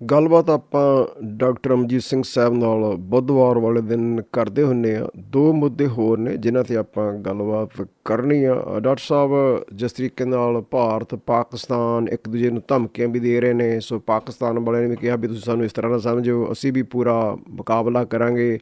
ਗੱਲਬਾਤ ਆਪਾਂ ਡਾਕਟਰ ਅਮਜੀਤ ਸਿੰਘ ਸਾਹਿਬ ਨਾਲ ਬੁੱਧਵਾਰ ਵਾਲੇ ਦਿਨ ਕਰਦੇ ਹੁੰਨੇ ਆ। ਦੋ ਮੁੱਦੇ ਹੋਰ ਨੇ ਜਿਨ੍ਹਾਂ ਤੇ ਆਪਾਂ ਗੱਲਬਾਤ ਕਰਨੀ ਆ। ਡਾਕਟਰ ਸਾਹਿਬ, ਜਿਸ ਤਰੀਕੇ ਨਾਲ ਭਾਰਤ, ਪਾਕਿਸਤਾਨ ਇੱਕ ਦੂਜੇ ਨੂੰ ਧਮਕੀਆਂ ਵੀ ਦੇ ਰਹੇ ਨੇ, ਸੋ ਪਾਕਿਸਤਾਨ ਵਾਲਿਆਂ ਨੇ ਵੀ ਕਿਹਾ ਵੀ ਤੁਸੀਂ ਸਾਨੂੰ ਇਸ ਤਰ੍ਹਾਂ ਨਾ ਸਮਝੋ, ਅਸੀਂ ਵੀ ਪੂਰਾ ਮੁਕਾਬਲਾ ਕਰਾਂਗੇ।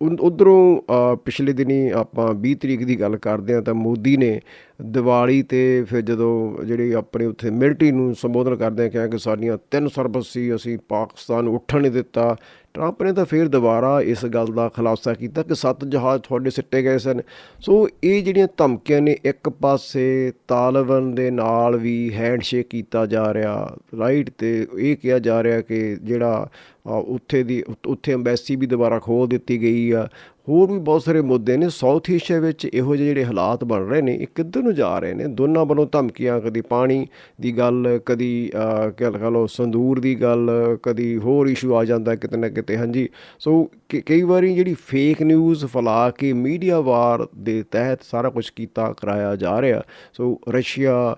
ਉਧਰੋਂ ਪਿਛਲੇ ਦਿਨੀ ਆਪਾਂ 20 ਤਰੀਕ ਦੀ ਗੱਲ ਕਰਦੇ ਆ ਤਾਂ ਮੋਦੀ ਨੇ ਦੀਵਾਲੀ ਤੇ ਫਿਰ ਜਦੋਂ ਜਿਹੜੀ ਆਪਣੇ ਉੱਥੇ ਮਿਲਟਰੀ ਨੂੰ ਸੰਬੋਧਨ ਕਰਦੇ ਕਿਹਾ ਕਿ ਸਾਡੀਆਂ ਤਿੰਨ ਸਰਬਤ ਸੀ ਅਸੀਂ ਪਾਕਿਸਤਾਨ ਉੱਠਣ ਨਹੀਂ ਦਿੱਤਾ। ਟਰੰਪ ਨੇ ਤਾਂ ਫਿਰ ਦੁਬਾਰਾ ਇਸ ਗੱਲ ਦਾ ਖੁਲਾਸਾ ਕੀਤਾ ਕਿ ਸੱਤ ਜਹਾਜ਼ ਤੁਹਾਡੇ ਸਿੱਟੇ ਗਏ ਸਨ। ਸੋ ਇਹ ਜਿਹੜੀਆਂ ਧਮਕੀਆਂ ਨੇ, ਇੱਕ ਪਾਸੇ ਤਾਲਿਬਾਨ ਦੇ ਨਾਲ ਵੀ ਹੈਂਡਸ਼ੇਕ ਕੀਤਾ ਜਾ ਰਿਹਾ ਰਾਈਟ ਤੇ ਇਹ ਕਿਹਾ ਜਾ ਰਿਹਾ ਕਿ ਜਿਹੜਾ ਉੱਥੇ ਦੀ, ਉੱਥੇ ਐਮਬੈਸੀ ਵੀ ਦੁਬਾਰਾ ਖੋਲ ਦਿੱਤੀ ਗਈ ਆ। ਹੋਰ ਵੀ ਬਹੁਤ ਸਾਰੇ ਮੁੱਦੇ ਨੇ। ਸਾਊਥ ਏਸ਼ੀਆ ਵਿੱਚ ਇਹੋ ਜਿਹੇ ਜਿਹੜੇ ਹਾਲਾਤ ਬਣ ਰਹੇ ਨੇ, ਇਹ ਕਿੱਧਰ ਨੂੰ ਜਾ ਰਹੇ ਨੇ? ਦੋਨਾਂ ਵੱਲੋਂ ਧਮਕੀਆਂ, ਕਦੀ ਪਾਣੀ ਦੀ ਗੱਲ, ਕਦੀ ਕਹਿ ਲਓ ਸੰਦੂਰ ਦੀ ਗੱਲ, ਕਦੀ ਹੋਰ ਇਸ਼ੂ ਆ ਜਾਂਦਾ ਕਿਤੇ ਨਾ ਕਿਤੇ, ਹਾਂਜੀ। ਸੋ ਕਈ ਵਾਰੀ ਜਿਹੜੀ ਫੇਕ ਨਿਊਜ਼ ਫੈਲਾ ਕੇ ਮੀਡੀਆ ਵਾਰ ਦੇ ਤਹਿਤ ਸਾਰਾ ਕੁਝ ਕੀਤਾ, ਕਰਾਇਆ ਜਾ ਰਿਹਾ। ਸੋ ਰਸ਼ੀਆ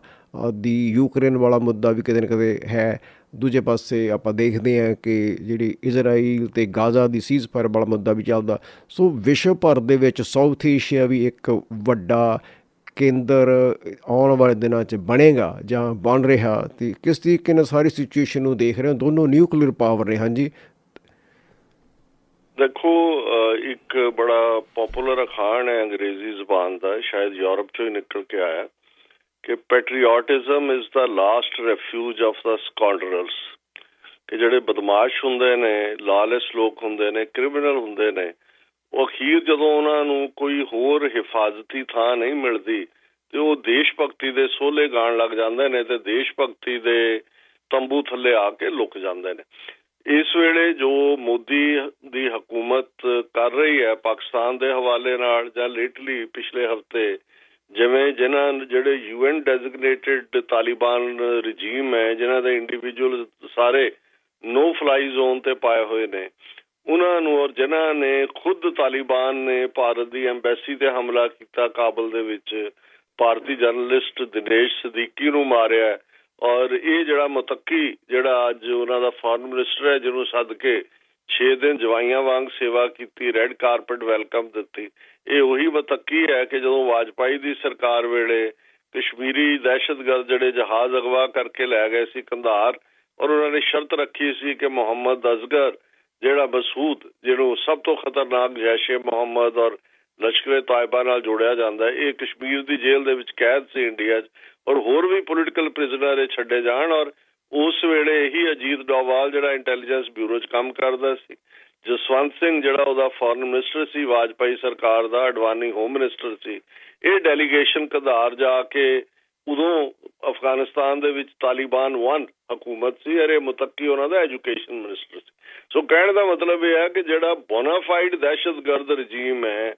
ਦੀ ਯੂਕਰੇਨ ਵਾਲਾ ਮੁੱਦਾ ਵੀ ਕਿਤੇ ਨਾ ਕਿਤੇ ਹੈ। ਦੂਜੇ ਪਾਸੇ ਆਪਾਂ ਦੇਖਦੇ ਹਾਂ ਕਿ ਜਿਹੜੀ ਇਜ਼ਰਾਈਲ ਤੇ ਗਾਜ਼ਾ ਦੀ ਸੀਜ਼ਫਾਇਰ ਵਾਲਾ ਮੁੱਦਾ ਵੀ ਚੱਲਦਾ। ਸੋ ਵਿਸ਼ਵ ਭਰ ਦੇ ਵਿੱਚ ਸਾਊਥ ਏਸ਼ੀਆ ਵੀ ਇੱਕ ਵੱਡਾ ਕੇਂਦਰ ਆਉਣ ਵਾਲੇ ਦਿਨਾਂ 'ਚ ਬਣੇਗਾ ਜਾਂ ਬਣ ਰਿਹਾ ਤੇ ਕਿਸ ਤਰੀਕੇ ਨਾਲ ਸਾਰੀ ਸਿਚੁਏਸ਼ਨ ਨੂੰ ਦੇਖ ਰਹੇ ਹੋ? ਦੋਨੋਂ ਨਿਊਕਲੀਅਰ ਪਾਵਰ ਨੇ, ਹਾਂਜੀ। ਦੇਖੋ ਇੱਕ ਬੜਾ ਪਪੂਲਰ ਅਖਾਣ ਹੈ ਅੰਗਰੇਜ਼ੀ ਜ਼ੁਬਾਨ ਦਾ, ਸ਼ਾਇਦ ਯੂਰਪ ਚੋਂ ਹੀ ਨਿਕਲ ਕੇ ਆਇਆ। ਕਿ patriotism is the last refuge of the scoundrels ਕਿ ਜਿਹੜੇ ਬਦਮਾਸ਼ ਹੁੰਦੇ ਨੇ ਲਾਲਸ ਲੋਕ ਹੁੰਦੇ ਨੇ ਕ੍ਰਿਮੀਨਲ ਹੁੰਦੇ ਨੇ, ਉਹ ਅਖੀਰ ਜਦੋਂ ਉਹਨਾਂ ਨੂੰ ਕੋਈ ਹੋਰ ਹਿਫਾਜ਼ਤੀ ਥਾਂ ਨਹੀਂ ਮਿਲਦੀ, ਤੇ ਉਹ ਦੇਸ਼ ਭਗਤੀ ਦੇ ਸੋਲੇ ਗਾਣ ਲੱਗ ਜਾਂਦੇ ਨੇ ਤੇ ਦੇਸ਼ ਭਗਤੀ ਦੇ ਤੰਬੂ ਥੱਲੇ ਆ ਕੇ ਲੁਕ ਜਾਂਦੇ ਨੇ। ਇਸ ਵੇਲੇ ਜੋ ਮੋਦੀ ਦੀ ਹਕੂਮਤ ਕਰ ਰਹੀ ਹੈ ਪਾਕਿਸਤਾਨ ਦੇ ਹਵਾਲੇ ਨਾਲ ਜਾਂ ਲੇਟਲੀ ਪਿਛਲੇ ਹਫ਼ਤੇ ਜਿਵੇਂ ਜਿਨ੍ਹਾਂ ਜਿਹੜੇ ਯੂਐਨ ਡੈਜ਼ਿਗਨੇਟਿਡ ਤਾਲਿਬਾਨ ਰਜੀਮ ਹੈ, ਜਿਨ੍ਹਾਂ ਦੇ ਇੰਡੀਵਿਜੂਅਲ ਸਾਰੇ ਨੋ ਫਲਾਈ ਜ਼ੋਨ ਤੇ ਪਾਏ ਹੋਏ ਨੇ, ਉਹਨਾਂ ਨੂੰ ਔਰ ਜਿਨ੍ਹਾਂ ਨੇ ਖੁਦ ਤਾਲਿਬਾਨ ਨੇ ਭਾਰਤ ਦੀ ਐਮਬੈਸੀ ਤੇ ਹਮਲਾ ਕੀਤਾ ਕਾਬਲ ਦੇ ਵਿੱਚ, ਭਾਰਤੀ ਜਰਨਲਿਸਟ ਦਿਨੇਸ਼ ਸਦੀਕੀ ਨੂੰ ਮਾਰਿਆ ਔਰ ਇਹ ਜਿਹੜਾ ਮੁਤੱਕੀ ਜਿਹੜਾ ਅੱਜ ਉਹਨਾਂ ਦਾ ਫੋਰਨ ਮਿਨਿਸਟਰ ਹੈ, ਜਿਹਨੂੰ ਸੱਦ ਕੇ 6 ਦਿਨ ਜਵਾਈਆਂ ਵਾਂਗ ਸੇਵਾ ਕੀਤੀ ਰੈੱਡ ਕਾਰਪਟ ਵੈਲਕਮ ਦਿੱਤੀ। ਇਹ ਉਹੀ ਮਤੱਕੀ ਹੈ ਕਿ ਜਦੋਂ ਵਾਜਪਾਈ ਦੀ ਸਰਕਾਰ ਵੇਲੇ ਕਸ਼ਮੀਰੀ ਦਹਿਸ਼ਤਗਰਦ ਜਿਹੜੇ ਜਹਾਜ਼ ਅਗਵਾ ਕਰਕੇ ਲੈ ਗਏ ਸੀ ਕੰਧਾਰ, ਔਰ ਉਹਨਾਂ ਨੇ ਸ਼ਰਤ ਰੱਖੀ ਸੀ ਕਿ ਮੁਹੰਮਦ ਅਜ਼ਗਰ, ਜਿਹੜਾ ਮਸੂਦ, ਜਿਹਨੂੰ ਸਭ ਤੋਂ ਖਤਰਨਾਕ ਜੈਸ਼ੇ ਮੁਹੰਮਦ ਔਰ ਲਸ਼ਕਰੇ ਤਾਇਬਾ ਨਾਲ ਜੋੜਿਆ ਜਾਂਦਾ, ਇਹ ਕਸ਼ਮੀਰ ਦੀ ਜੇਲ੍ਹ ਦੇ ਵਿੱਚ ਕੈਦ ਸੀ ਇੰਡੀਆ 'ਚ। ਔਰ ਹੋਰ ਵੀ ਪੋਲਿਟੀਕਲ ਪ੍ਰਿਜ਼ਨਰ ਇਹ ਛੱਡੇ ਜਾਣ ਔਰ ਉਸ ਵੇਲੇ ਹੀ ਅਜੀਤ ਡੋਵਾਲ ਜਿਹੜਾ ਇੰਟੈਲੀਜੈਂਸ ਬਿਊਰੋ 'ਚ ਕੰਮ ਕਰਦਾ ਸੀ, ਜਸਵੰਤ ਸਿੰਘ ਜਿਹੜਾ ਉਹਦਾ ਫੋਰਨ ਮਿਨਿਸਟਰ ਸੀ, ਵਾਜਪਾਈ ਸਰਕਾਰ ਦਾ ਅਡਵਾਨੀ ਹੋਮ ਮਿਨਿਸਟਰ ਸੀ, ਇਹ ਡੈਲੀਗੇਸ਼ਨ ਕਧਾਰ ਜਾ ਕੇ ਉਦੋਂ ਅਫਗਾਨਿਸਤਾਨ ਦੇ ਵਿੱਚ ਤਾਲਿਬਾਨ 1 ਹਕੂਮਤ ਸੀ ਅਰੇ ਮੁਤੱਕੀ ਉਹਨਾਂ ਦਾ ਐਜੂਕੇਸ਼ਨ ਮਿਨਿਸਟਰ ਸੀ। ਸੋ ਕਹਿਣ ਦਾ ਮਤਲਬ ਇਹ ਹੈ ਕਿ ਜਿਹੜਾ ਬੋਨਾਫਾਈਡ ਦਹਿਸ਼ਤਗਰਦ ਰਜੀਮ ਹੈ,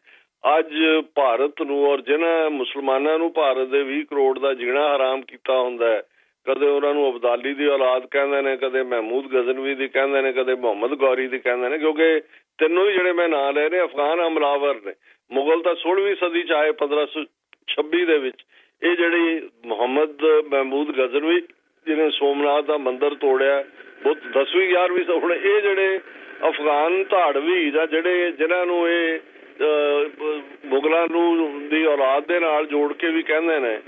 ਅੱਜ ਭਾਰਤ ਨੂੰ ਔਰ ਜਿਹਨਾਂ ਮੁਸਲਮਾਨਾਂ ਨੂੰ ਭਾਰਤ ਦੇ 20 ਕਰੋੜ ਦਾ ਜੀਣਾ ਹਰਾਮ ਕੀਤਾ ਹੁੰਦਾ ਹੈ ਕਦੇ ਉਹਨਾਂ ਨੂੰ ਅਬਦਾਲੀ ਦੀ ਔਲਾਦ ਕਹਿੰਦੇ ਨੇ, ਕਦੇ ਮਹਿਮੂਦ ਗਜ਼ਨਵੀ ਦੀ ਕਹਿੰਦੇ ਨੇ, ਕਦੇ ਮੁਹੰਮਦ ਗੌਰੀ ਦੀ ਕਹਿੰਦੇ ਨੇ, ਕਿਉਂਕਿ ਤਿੰਨੋਂ ਹੀ ਜਿਹੜੇ ਮੈਂ ਨਾਂ ਲੈ ਰਹੇ, ਅਫਗਾਨ ਹਮਲਾਵਰ ਨੇ। ਮੁਗਲ ਤਾਂ 16ਵੀਂ ਸਦੀ ਚ ਆਏ 1526 ਦੇ ਵਿੱਚ। ਇਹ ਜਿਹੜੀ ਮੁਹੰਮਦ ਮਹਿਮੂਦ ਗਜ਼ਨਵੀ ਜਿਹਨੇ ਸੋਮਨਾਥ ਦਾ ਮੰਦਿਰ ਤੋੜਿਆ ਬਹੁਤ 10ਵੀਂ 11ਵੀਂ ਹੁਣ ਇਹ ਜਿਹੜੇ ਅਫਗਾਨ ਧਾੜਵੀ ਜਾਂ ਜਿਹੜੇ ਜਿਨ੍ਹਾਂ ਨੂੰ ਇਹ ਮੁਗਲਾਂ ਨੂੰ ਦੀ ਔਲਾਦ ਦੇ ਨਾਲ ਜੋੜ ਕੇ ਵੀ ਕਹਿੰਦੇ ਨੇ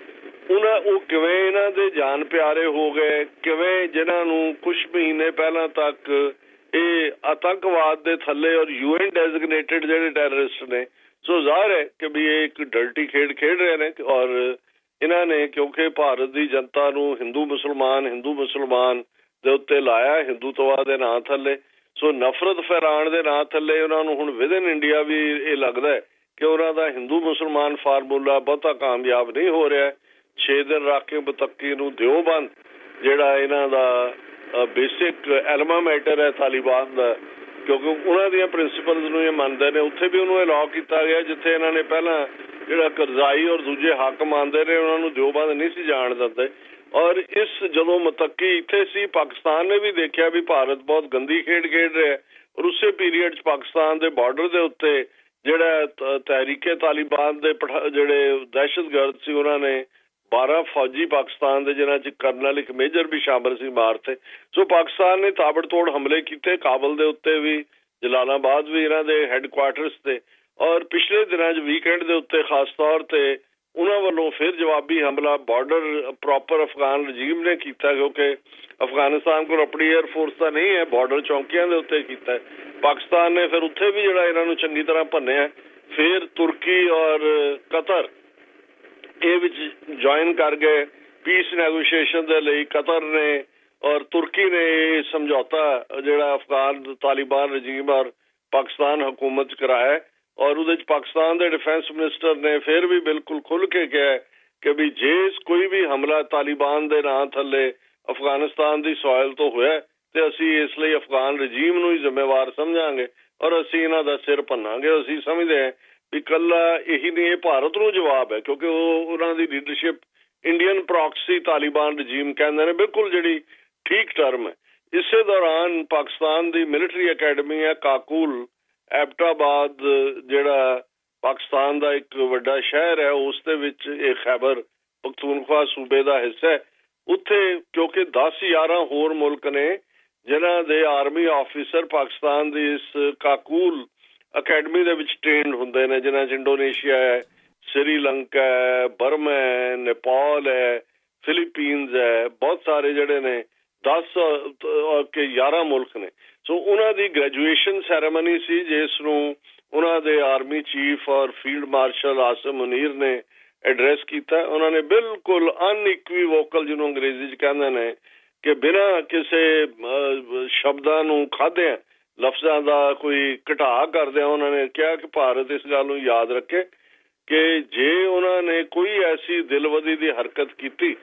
ਉਹਨਾਂ ਉਹ ਕਿਵੇਂ ਇਹਨਾਂ ਦੇ ਜਾਨ ਪਿਆਰੇ ਹੋ ਗਏ, ਕਿਵੇਂ ਜਿਨ੍ਹਾਂ ਨੂੰ ਕੁਝ ਮਹੀਨੇ ਪਹਿਲਾਂ ਤੱਕ ਇਹ ਆਤੰਕਵਾਦ ਦੇ ਥੱਲੇ ਔਰ ਯੂਐਨ ਡੈਜ਼ਿਗਨੇਟਿਡ ਜਿਹੜੇ ਟੈਰਰਿਸਟ ਨੇ, ਸੋ ਜ਼ਾਹਰ ਹੈ ਕਿ ਵੀ ਇਹ ਇੱਕ ਡਰਟੀ ਖੇਡ ਖੇਡ ਰਹੇ ਨੇ ਔਰ ਇਹਨਾਂ ਨੇ ਕਿਉਂਕਿ ਭਾਰਤ ਦੀ ਜਨਤਾ ਨੂੰ ਹਿੰਦੂ ਮੁਸਲਮਾਨ ਹਿੰਦੂ ਮੁਸਲਮਾਨ ਦੇ ਉੱਤੇ ਲਾਇਆ, ਹਿੰਦੂਤਵਾ ਦੇ ਨਾਂ ਥੱਲੇ, ਸੋ ਨਫ਼ਰਤ ਫੈਰਾਣ ਦੇ ਨਾਂ ਥੱਲੇ ਉਹਨਾਂ ਨੂੰ ਹੁਣ ਵਿਦਨ ਇੰਡੀਆ ਵੀ ਇਹ ਲੱਗਦਾ ਹੈ ਕਿ ਉਹਨਾਂ ਦਾ ਹਿੰਦੂ ਮੁਸਲਮਾਨ ਫਾਰਮੂਲਾ ਬਹੁਤਾ ਕਾਮਯਾਬ ਨਹੀਂ ਹੋ ਰਿਹਾ 6 ਦਿਨ ਰੱਖ ਕੇ ਬਤੱਕੀ ਨੂੰ ਦਿਓ ਜਿਹੜਾ ਇਹਨਾਂ ਦਾ ਬੇਸਿਕ ਐਲਮਾ ਮੈਟਰ ਹੈ ਤਾਲਿਬਾਨ ਦਾ। ਕਿਉਂਕਿ ਉਹਨਾਂ ਦੀਆਂ ਪ੍ਰਿੰਸੀਪਲਸ ਨੂੰ ਇਹ ਮੰਨਦੇ ਨੇ। ਉੱਥੇ ਵੀ ਉਹਨੂੰ ਅਲਾਉ ਕੀਤਾ ਗਿਆ, ਜਿੱਥੇ ਇਹਨਾਂ ਨੇ ਪਹਿਲਾਂ ਜਿਹੜਾ ਕਰਜ਼ਾਈ ਔਰ ਦੂਜੇ ਹੱਕ ਮੰਨਦੇ ਨੇ, ਉਹਨਾਂ ਨੂੰ ਦਿਓਬੰਦ ਨਹੀਂ ਸੀ ਜਾਣ ਦਿੰਦੇ। ਔਰ ਇਸ ਜਦੋਂ ਮਤੱਕੀ ਇੱਥੇ ਸੀ, ਪਾਕਿਸਤਾਨ ਨੇ ਵੀ ਦੇਖਿਆ ਵੀ ਭਾਰਤ ਬਹੁਤ ਗੰਦੀ ਖੇਡ ਖੇਡ ਰਿਹਾ ਔਰ ਉਸੇ ਪੀਰੀਅਡ 'ਚ ਪਾਕਿਸਤਾਨ ਦੇ ਬਾਰਡਰ ਦੇ ਉੱਤੇ ਜਿਹੜਾ ਤਹਿਰੀਕੇ ਤਾਲਿਬਾਨ ਦੇ ਜਿਹੜੇ ਦਹਿਸ਼ਤਗਰਦ ਸੀ, ਉਹਨਾਂ ਨੇ 12 ਫੌਜੀ ਪਾਕਿਸਤਾਨ ਦੇ, ਜਿਨ੍ਹਾਂ 'ਚ ਕਰਨਲ ਇੱਕ ਮੇਜਰ ਵੀ ਸ਼ਾਮਲ ਸੀ ਮਾਰਤੇ ਸੋ ਪਾਕਿਸਤਾਨ ਨੇ ਤਾਬੜਤੋੜ ਹਮਲੇ ਕੀਤੇ। ਕਾਬਲ ਦੇ ਉੱਤੇ ਵੀ, ਜਲਾਲਾਬਾਦ ਵੀ ਇਹਨਾਂ ਦੇ ਹੈੱਡਕੁਆਰਟਰਸ ਤੇ। ਔਰ ਪਿਛਲੇ ਦਿਨਾਂ 'ਚ ਵੀਕਐਂਡ ਦੇ ਉੱਤੇ ਖਾਸ ਤੌਰ ਤੇ ਉਹਨਾਂ ਵੱਲੋਂ ਫਿਰ ਜਵਾਬੀ ਹਮਲਾ ਬਾਰਡਰ ਪ੍ਰੋਪਰ ਅਫਗਾਨ ਰਜੀਮ ਨੇ ਕੀਤਾ, ਕਿਉਂਕਿ ਅਫਗਾਨਿਸਤਾਨ ਕੋਲ ਆਪਣੀ 에ਅਰ ਫੋਰਸ ਤਾਂ ਨਹੀਂ ਹੈ ਬਾਰਡਰ ਚੌਕੀਆਂ ਦੇ ਉੱਤੇ ਕੀਤਾ ਪਾਕਿਸਤਾਨ ਨੇ ਫਿਰ ਉੱਥੇ ਵੀ ਜਿਹੜਾ ਇਹਨਾਂ ਨੂੰ ਚੰਗੀ ਤਰ੍ਹਾਂ ਭੰਨਿਆ ਫਿਰ ਤੁਰਕੀ ਔਰ ਕਤਰ ਇਹ ਵਿੱਚ ਜੁਆਇਨ ਕਰ ਗਏ। ਪੀਸ ਨੈਗੋਸ਼ੀਏਸ਼ਨ ਦੇ ਲਈ ਕਤਰ ਨੇ ਔਰ ਤੁਰਕੀ ਨੇ ਇਹ ਸਮਝੌਤਾ ਜਿਹੜਾ ਅਫਗਾਨ ਤਾਲਿਬਾਨ ਰਜੀਮ ਔਰ ਪਾਕਿਸਤਾਨ ਹਕੂਮਤ ਕਰਾਇਆ ਔਰ ਉਹਦੇ ਚ ਪਾਕਿਸਤਾਨ ਦੇ ਡਿਫੈਂਸ ਮਿਨਿਸਟਰ ਨੇ ਫਿਰ ਵੀ ਬਿਲਕੁਲ ਖੁੱਲ ਕੇ ਕਿਹਾ ਕਿ ਵੀ ਜੇ ਕੋਈ ਵੀ ਹਮਲਾ ਤਾਲਿਬਾਨ ਦੇ ਨਾਂ ਥੱਲੇ ਅਫਗਾਨਿਸਤਾਨ ਦੀ ਸੋਇਲ ਤੋਂ ਹੋਇਆ ਤੇ ਅਸੀਂ ਇਸ ਲਈ ਅਫਗਾਨ ਰਜੀਮ ਨੂੰ ਹੀ ਜ਼ਿੰਮੇਵਾਰ ਸਮਝਾਂਗੇ ਔਰ ਅਸੀਂ ਇਹਨਾਂ ਦਾ ਸਿਰ ਭੰਨਾਂਗੇ। ਅਸੀਂ ਸਮਝਦੇ ਹਾਂ ਵੀ ਇਹੀ ਨਹੀਂ, ਇਹ ਭਾਰਤ ਨੂੰ ਜਵਾਬ ਹੈ, ਕਿਉਂਕਿ ਉਹ ਉਹਨਾਂ ਦੀ leadership Indian proxy Taliban regime ਕਹਿੰਦੇ ਨੇ, ਬਿਲਕੁਲ ਜਿਹੜੀ ਠੀਕ ਟਰਮ ਹੈ। ਇਸੇ ਦੌਰਾਨ ਪਾਕਿਸਤਾਨ ਦੀ ਮਿਲਟਰੀ ਅਕੈਡਮੀ ਹੈ, ਕਾਕੂਲ, ਐਬਟਾਬਾਦ, ਜਿਹੜਾ ਪਾਕਿਸਤਾਨ ਦਾ ਇੱਕ ਵੱਡਾ ਸ਼ਹਿਰ ਹੈ, ਉਸ ਦੇ ਵਿੱਚ ਇਹ ਖੈਬਰ ਪਖਤੂਨਖਵਾ ਸੂਬੇ ਦਾ ਹਿੱਸਾ ਹੈ। ਉੱਥੇ ਕਿਉਂਕਿ 10 11 ਹੋਰ ਮੁਲਕ ਨੇ, ਜਿਨ੍ਹਾਂ ਦੇ ਆਰਮੀ ਆਫੀਸਰ ਪਾਕਿਸਤਾਨ ਦੀ ਇਸ ਕਾਕੂਲ ਅਕੈਡਮੀ ਦੇ ਵਿੱਚ ਟ੍ਰੇਨਡ ਹੁੰਦੇ ਨੇ, ਜਿਨ੍ਹਾਂ 'ਚ ਇੰਡੋਨੇਸ਼ੀਆ ਹੈ ਸ੍ਰੀਲੰਕਾ ਹੈ, ਬਰਮਾ ਹੈ, ਨੇਪਾਲ ਹੈ ਫਿਲੀਪੀਨਜ਼ ਹੈ, ਬਹੁਤ ਸਾਰੇ ਜਿਹੜੇ ਨੇ 10 ਕੇ 11 ਮੁਲਕ ਨੇ। ਸੋ ਉਹਨਾਂ ਦੀ ਗ੍ਰੈਜੂਏਸ਼ਨ ਸੈਰੇਮਨੀ ਸੀ, ਜਿਸ ਨੂੰ ਉਹਨਾਂ ਦੇ ਆਰਮੀ ਚੀਫ ਔਰ ਫੀਲਡ ਮਾਰਸ਼ਲ ਆਸਮ ਮੁਨੀਰ ਨੇ ਐਡਰੈਸ ਕੀਤਾ। ਉਹਨਾਂ ਨੇ ਬਿਲਕੁਲ ਅਨਇਕਵੀਵੋਕਲ ਜਿਹਨੂੰ ਅੰਗਰੇਜ਼ੀ 'ਚ ਕਹਿੰਦੇ ਨੇ, ਕਿ ਬਿਨਾਂ ਕਿਸੇ ਸ਼ਬਦਾਂ ਨੂੰ ਖਾਧਿਆਂ ਲਫ਼ਜ਼ਾਂ ਦਾ ਕੋਈ ਘਟਾ ਕਰਦਿਆਂ ਉਹਨਾਂ ਨੇ ਕਿਹਾ ਕਿ ਭਾਰਤ ਇਸ ਗੱਲ ਨੂੰ ਯਾਦ ਰੱਖੇ ਕਿ ਜੇ ਉਹਨਾਂ ਨੇ ਕੋਈ ਐਸੀ ਦਿਲਵਦੀ ਦੀ ਹਰਕਤ ਕੀਤੀ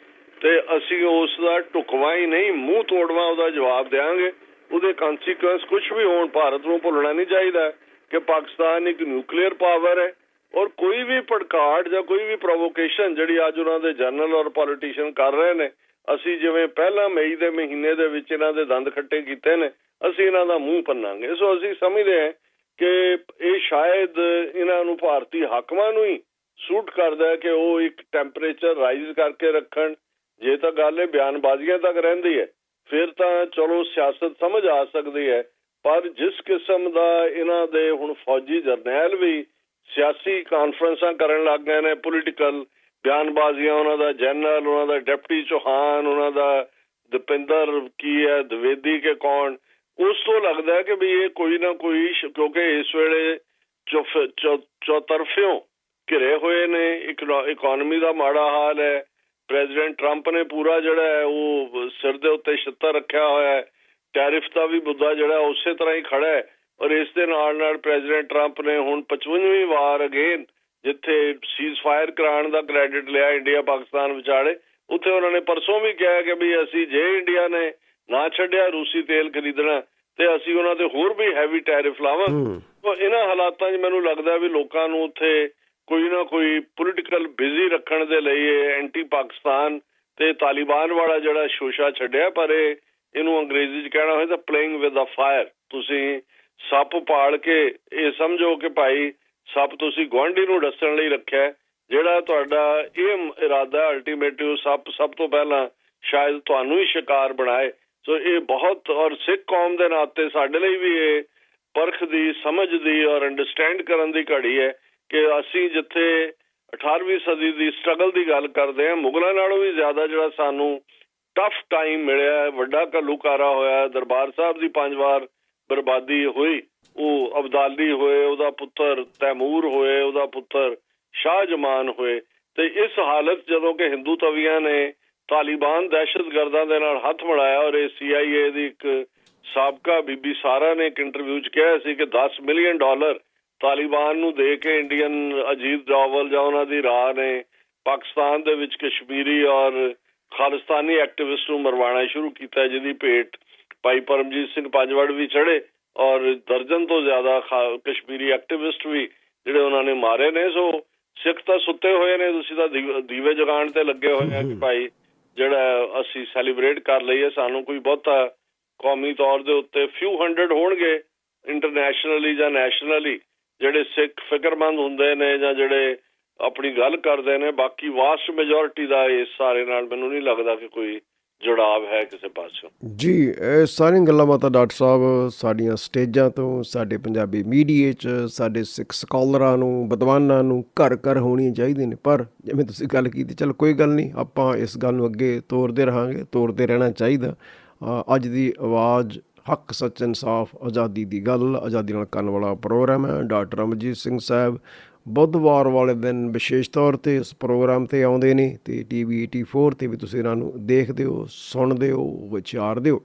ਤੇ ਅਸੀਂ ਉਸ ਦਾ ਟੁਕਵਾ ਹੀ ਨਹੀਂ, ਮੂੰਹ ਤੋੜਵਾ ਉਹਦਾ ਜਵਾਬ ਦੇਵਾਂਗੇ ਉਹਦੇ ਕਨਸੀਕੁਐਂਸ ਕੁਝ ਵੀ ਹੋਣ ਭਾਰਤ ਨੂੰ ਭੁੱਲਣਾ ਨਹੀਂ ਚਾਹੀਦਾ ਕਿ ਪਾਕਿਸਤਾਨ ਇੱਕ ਨਿਊਕਲੀਅਰ ਪਾਵਰ ਹੈ ਔਰ ਕੋਈ ਵੀ ਭੜਕਾਟ ਜਾਂ ਕੋਈ ਵੀ ਪ੍ਰੋਵੋਕੇਸ਼ਨ ਜਿਹੜੀ ਅੱਜ ਉਹਨਾਂ ਦੇ ਜਨਰਲ ਔਰ ਪੋਲੀਟੀਸ਼ੀਅਨ ਕਰ ਰਹੇ ਨੇ ਅਸੀਂ ਜਿਵੇਂ ਪਹਿਲਾਂ ਮਈ ਦੇ ਮਹੀਨੇ ਦੇ ਵਿੱਚ ਇਹਨਾਂ ਦੇ ਦੰਦ ਖੱਟੇ ਕੀਤੇ ਨੇ, ਅਸੀਂ ਇਹਨਾਂ ਦਾ ਮੂੰਹ ਪੰਨਾਂਗੇ। ਸੋ ਅਸੀਂ ਸਮਝਦੇ ਹਾਂ ਕਿ ਇਹ ਸ਼ਾਇਦ ਇਹਨਾਂ ਨੂੰ ਭਾਰਤੀ ਹਾਕਮਾਂ ਨੂੰ ਹੀ ਸੂਟ ਕਰਦਾ ਹੈ ਕਿ ਉਹ ਇੱਕ ਟੈਂਪਰੇਚਰ ਰਾਈਜ਼ ਕਰਕੇ ਰੱਖਣ। ਜੇ ਤਾਂ ਗੱਲ ਇਹ ਬਿਆਨਬਾਜ਼ੀਆਂ ਤੱਕ ਰਹਿੰਦੀ ਹੈ, ਫਿਰ ਤਾਂ ਚਲੋ ਸਿਆਸਤ ਸਮਝ ਆ ਸਕਦੀ ਹੈ। ਪਰ ਜਿਸ ਕਿਸਮ ਦਾ ਇਹਨਾਂ ਦੇ ਹੁਣ ਫੌਜੀ ਜਰਨੈਲ ਵੀ ਸਿਆਸੀ ਕਾਨਫਰੰਸਾਂ ਕਰਨ ਲੱਗ ਗਏ ਨੇ ਪੋਲੀਟੀਕਲ ਬਿਆਨਬਾਜ਼ੀਆਂ ਉਹਨਾਂ ਦਾ, ਜਨਰਲ ਉਹਨਾਂ ਦਾ, ਡਿਪਟੀ ਚੌਹਾਨ ਉਹਨਾਂ ਦਾ, ਦਪਿੰਦਰ ਕੀ ਹੈ, ਦਵੇਦੀ ਕੇ ਕੌਣ? ਉਸ ਤੋਂ ਲੱਗਦਾ ਕਿ ਵੀ ਇਹ ਕੋਈ ਨਾ ਕੋਈ ਸ਼- ਕਿਉਂਕਿ ਇਸ ਵੇਲੇ ਚੌਤਰਫਿਓਂ ਘਿਰੇ ਹੋਏ ਨੇ ਇਕਨੋਮੀ ਦਾ ਮਾੜਾ ਹਾਲ ਹੈ। ਪ੍ਰੈਜ਼ੀਡੈਂਟ ਟਰੰਪ ਨੇ ਪੂਰਾ ਜਿਹੜਾ ਹੈ, ਉਹ ਸਿਰ ਦੇ ਉੱਤੇ ਛੱਤਰ ਰੱਖਿਆ ਹੋਇਆ ਹੈ। ਟੈਰਿਫ ਦਾ ਵੀ ਮੁੱਦਾ ਜਿਹੜਾ ਉਸੇ ਤਰ੍ਹਾਂ ਹੀ ਖੜਾ ਹੈ। ਔਰ ਇਸ ਦੇ ਨਾਲ ਨਾਲ ਪ੍ਰੈਜ਼ੀਡੈਂਟ ਟਰੰਪ ਨੇ ਹੁਣ 55ਵੀਂ ਵਾਰ ਅਗੇਨ ਜਿੱਥੇ ਸੀਜ਼ ਫਾਇਰ ਕਰਾਉਣ ਦਾ ਕ੍ਰੈਡਿਟ ਲਿਆ ਇੰਡੀਆ ਪਾਕਿਸਤਾਨ ਵਿਚਾਲੇ ਉੱਥੇ ਉਹਨਾਂ ਨੇ ਪਰਸੋਂ ਵੀ ਕਿਹਾ ਕਿ ਵੀ ਅਸੀਂ ਜੇ ਇੰਡੀਆ ਨੇ ਨਾ ਛੱਡਿਆ ਰੂਸੀ ਤੇਲ ਖਰੀਦਣਾ ਤੇ ਅਸੀਂ ਉਹਨਾਂ ਤੇ ਹੋਰ ਵੀ ਹੈਵੀ ਟੈਰਿਫ ਲਾਵਾਂਗੇ ਉਹ ਇਹਨਾਂ ਹਾਲਾਤਾਂ 'ਚ ਮੈਨੂੰ ਲੱਗਦਾ ਵੀ ਲੋਕਾਂ ਨੂੰ ਉੱਥੇ ਕੋਈ ਨਾ ਕੋਈ ਪੋਲੀਟੀਕਲ ਬਿਜ਼ੀ ਰੱਖਣ ਦੇ ਲਈ ਇਹ ਐਂਟੀ ਪਾਕਿਸਤਾਨ ਤੇ ਤਾਲਿਬਾਨ ਵਾਲਾ ਜਿਹੜਾ ਸ਼ੋਸ਼ਾ ਛੱਡਿਆ ਪਰ ਇਹ ਇਹਨੂੰ ਅੰਗਰੇਜ਼ੀ 'ਚ ਕਹਿਣਾ ਹੋਵੇ ਤਾਂ ਪਲੇਇੰਗ ਵਿਦ ਦਾ ਫਾਇਰ ਤੁਸੀਂ ਸੱਪ ਪਾਲ ਕੇ ਇਹ ਸਮਝੋ ਕਿ ਭਾਈ ਸੱਪ ਤੁਸੀਂ ਗੁਆਂਢੀ ਨੂੰ ਦੱਸਣ ਲਈ ਰੱਖਿਆ ਜਿਹੜਾ ਤੁਹਾਡਾ ਇਹ ਇਰਾਦਾ ਅਲਟੀਮੇਟਿਵ ਸੱਪ ਸਭ ਤੋਂ ਪਹਿਲਾਂ ਸ਼ਾਇਦ ਤੁਹਾਨੂੰ ਹੀ ਸ਼ਿਕਾਰ ਬਣਾਏ। ਸੋ ਇਹ ਬਹੁਤ, ਔਰ ਸਿੱਖ ਕੌਮ ਦੇ ਨਾਤੇ ਸਾਡੇ ਲਈ ਵੀ ਇਹ ਪਰਖ ਦੀ, ਸਮਝ ਦੀ ਔਰ ਅੰਡਰਸਟੈਂਡ ਕਰਨ ਦੀ ਘੜੀ ਹੈ ਕਿ ਅਸੀਂ ਜਿੱਥੇ 18ਵੀਂ ਸਦੀ ਦੀ ਸਟਰਗਲ ਦੀ ਗੱਲ ਕਰਦੇ ਹਾਂ, ਮੁਗਲਾਂ ਨਾਲੋਂ ਵੀ ਜ਼ਿਆਦਾ ਜਿਹੜਾ ਸਾਨੂੰ ਟਫ ਟਾਈਮ ਮਿਲਿਆ ਵੱਡਾ ਘੱਲੂਕਾਰਾ ਹੋਇਆ ਦਰਬਾਰ ਸਾਹਿਬ ਦੀ ਪੰਜ ਵਾਰ ਬਰਬਾਦੀ ਹੋਈ। ਉਹ ਅਬਦਾਲੀ ਹੋਏ, ਉਹਦਾ ਪੁੱਤਰ ਤੈਮੂਰ ਹੋਏ, ਉਹਦਾ ਪੁੱਤਰ ਸ਼ਾਹ ਜਮਾਨ ਹੋਏ। ਤੇ ਇਸ ਹਾਲਤ ਜਦੋਂ ਕਿ ਹਿੰਦੂ ਤਵੀਆਂ ਨੇ ਤਾਲਿਬਾਨ ਦਹਿਸ਼ਤਗਰਦਾਂ ਦੇ ਨਾਲ ਹੱਥ ਮਿਲਾਇਆ ਔਰ ਇਹ CIA ਦੀ ਇੱਕ ਸਾਬਕਾ ਬੀਬੀ ਸਾਰਾ ਨੇ ਇੱਕ ਇੰਟਰਵਿਊ 'ਚ ਕਿਹਾ ਸੀ ਕਿ 10 ਮਿਲੀਅਨ ਡਾਲਰ ਤਾਲਿਬਾਨ ਨੂੰ ਦੇ ਕੇ ਇੰਡੀਅਨ ਅਜੀਤ ਡੋਵਲ ਜਾਂ ਉਹਨਾਂ ਦੀ ਰਾਹ ਨੇ ਪਾਕਿਸਤਾਨ ਦੇ ਵਿੱਚ ਕਸ਼ਮੀਰੀ ਔਰ ਖਾਲਿਸਤਾਨੀ ਐਕਟਿਵਿਸਟ ਨੂੰ ਮਰਵਾਣਾ ਸ਼ੁਰੂ ਕੀਤਾ, ਜਿਹਦੀ ਭੇਟ ਭਾਈ ਪਰਮਜੀਤ ਸਿੰਘ ਪੰਜਵੜ ਵੀ ਚੜੇ ਔਰ ਦਰਜਨ ਤੋਂ ਜ਼ਿਆਦਾ ਕਸ਼ਮੀਰੀ ਐਕਟਿਵਿਸਟ ਵੀ ਜਿਹੜੇ ਉਹਨਾਂ ਨੇ ਮਾਰੇ ਨੇ ਸੋ ਸਿੱਖ ਤਾਂ ਸੁੱਤੇ ਹੋਏ ਨੇ ਤੁਸੀਂ ਤਾਂ ਦੀਵ- ਦੀਵੇ ਜਗਾਉਣ ਤੇ ਲੱਗੇ ਹੋਏ ਆ ਕਿ ਭਾਈ ਜਿਹੜਾ ਅਸੀਂ ਸੈਲੀਬ੍ਰੇਟ ਕਰ ਲਈਏ ਸਾਨੂੰ ਕੋਈ ਬਹੁਤਾ ਕੌਮੀ ਤੌਰ ਦੇ ਉੱਤੇ ਫਿਊ ਹੰਡਰਡ ਹੋਣਗੇ ਇੰਟਰਨੈਸ਼ਨਲੀ ਜਾਂ ਨੈਸ਼ਨਲੀ ਜਿਹੜੇ ਸਿੱਖ ਫਿਕਰਮੰਦ ਹੁੰਦੇ ਨੇ ਜਾਂ ਜਿਹੜੇ ਆਪਣੀ ਗੱਲ ਕਰਦੇ ਨੇ ਬਾਕੀ ਵਾਸਟ ਮੈਜੋਰਿਟੀ ਦਾ ਇਸ ਸਾਰੇ ਨਾਲ ਮੈਨੂੰ ਨਹੀਂ ਲੱਗਦਾ ਕਿ ਕੋਈ ਜੁੜਾਵ ਹੈ ਕਿਸੇ ਪਾਸੋਂ ਜੀ, ਇਹ ਸਾਰੀਆਂ ਗੱਲਾਂ ਬਾਤਾਂ ਡਾਕਟਰ ਸਾਹਿਬ, ਸਾਡੀਆਂ ਸਟੇਜਾਂ ਤੋਂ, ਸਾਡੇ ਪੰਜਾਬੀ ਮੀਡੀਏ 'ਚ, ਸਾਡੇ ਸਿੱਖ ਸਕਾਲਰਾਂ ਨੂੰ, ਵਿਦਵਾਨਾਂ ਨੂੰ ਘਰ ਘਰ ਹੋਣੀਆਂ ਚਾਹੀਦੀਆਂ ਨੇ। ਪਰ ਜਿਵੇਂ ਤੁਸੀਂ ਗੱਲ ਕੀਤੀ, ਚਲ ਕੋਈ ਗੱਲ ਨਹੀਂ, ਆਪਾਂ ਇਸ ਗੱਲ ਨੂੰ ਅੱਗੇ ਤੋਰਦੇ ਰਹਾਂਗੇ, ਤੋਰਦੇ ਰਹਿਣਾ ਚਾਹੀਦਾ। ਅੱਜ ਦੀ ਆਵਾਜ਼ ਹੱਕ, ਸੱਚ, ਇਨਸਾਫ, ਆਜ਼ਾਦੀ ਦੀ ਗੱਲ, ਆਜ਼ਾਦੀ ਨਾਲ ਕਰਨ ਵਾਲਾ ਪ੍ਰੋਗਰਾਮ ਹੈ। ਡਾਕਟਰ ਅਮਰਜੀਤ ਸਿੰਘ ਸਾਹਿਬ ਬੁੱਧਵਾਰ ਵਾਲੇ ਦਿਨ ਵਿਸ਼ੇਸ਼ ਤੌਰ ਤੇ ਇਸ ਪ੍ਰੋਗਰਾਮ ਤੇ ਆਉਂਦੇ ਨੇ ਤੇ ਟੀਵੀ 84 ਤੇ ਵੀ ਤੁਸੀਂ ਇਹਨਾਂ ਨੂੰ ਦੇਖਦੇ ਹੋ, ਸੁਣਦੇ ਹੋ, ਵਿਚਾਰਦੇ ਹੋ।